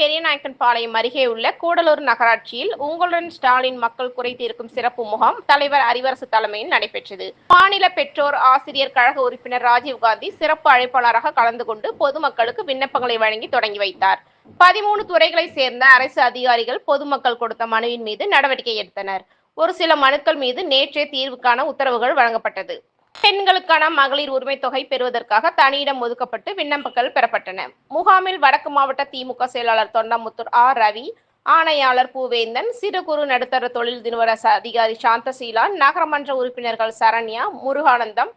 பெரியநாயக்கன்பாளையம் அருகே உள்ள கூடலூர் நகராட்சியில் உங்களுடன் ஸ்டாலின் மக்கள் குறை தீர்க்கும் சிறப்பு முகாம் தலைவர் அறிவரசு தலைமையில் நடைபெற்றது. மாநில பெற்றோர் ஆசிரியர் கழக உறுப்பினர் ராஜீவ்காந்தி சிறப்பு அழைப்பாளராக கலந்து கொண்டு பொதுமக்களுக்கு விண்ணப்பங்களை வழங்கி தொடங்கி வைத்தார். பதிமூணு துறைகளை சேர்ந்த அரசு அதிகாரிகள் பொதுமக்கள் கொடுத்த மனுவின் மீது நடவடிக்கை எடுத்தனர். ஒரு சில மனுக்கள் மீது நேற்றே தீர்வுக்கான உத்தரவுகள் வழங்கப்பட்டது. பெண்களுக்கான மகளிர் உரிமை தொகை பெறுவதற்காக தனியிடம் ஒதுக்கப்பட்டு விண்ணப்பங்கள் பெறப்பட்டன. முகாமில் வடக்கு மாவட்ட திமுக செயலாளர் தொண்டாமுத்தூர் ஆர். ரவி ஆணையாளர் பூவேந்தன் சிறு குறு நடுத்தர தொழில் நிறுவன அதிகாரி சாந்தசீலா நகரமன்ற உறுப்பினர்கள் சரண்யா முருகானந்தம்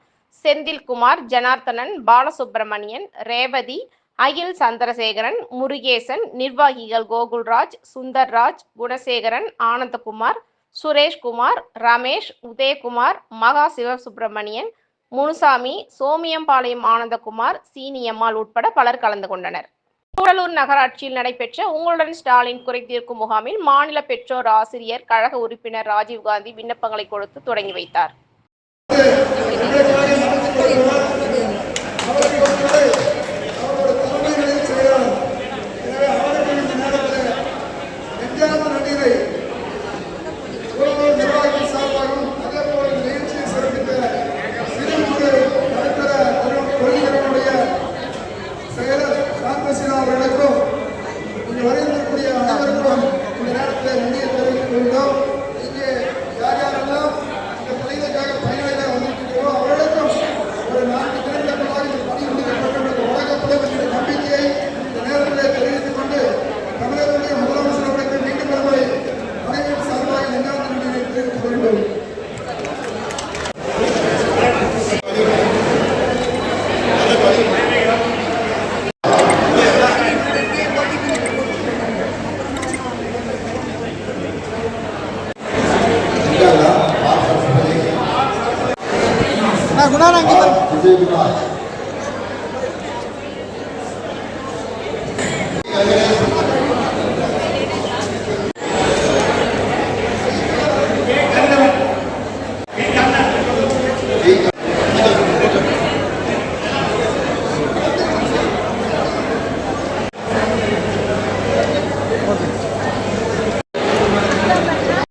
செந்தில்குமார் ஜனார்த்தனன் பாலசுப்பிரமணியன் ரேவதி அகில் சந்திரசேகரன் முருகேசன் நிர்வாகிகள் கோகுல்ராஜ் சுந்தர்ராஜ் குணசேகரன் ஆனந்தகுமார் சுரேஷ்குமார் ரமேஷ் உதயகுமார் மகா சிவசுப்பிரமணியன் முனுசாமி சோமியம்பாளையம் ஆனந்தகுமார் சீனியம்மாள் உட்பட பலர் கலந்து கொண்டனர். கூடலூர் நகராட்சியில் நடைபெற்ற உங்களுடன் ஸ்டாலின் குறைத்தீர்க்கும் முகாமில் மாநில பெற்றோர் ஆசிரியர் கழக உறுப்பினர் ராஜீவ்காந்தி விண்ணப்பங்களை கொடுத்து தொடங்கி வைத்தார். गुन्हा अंगीकार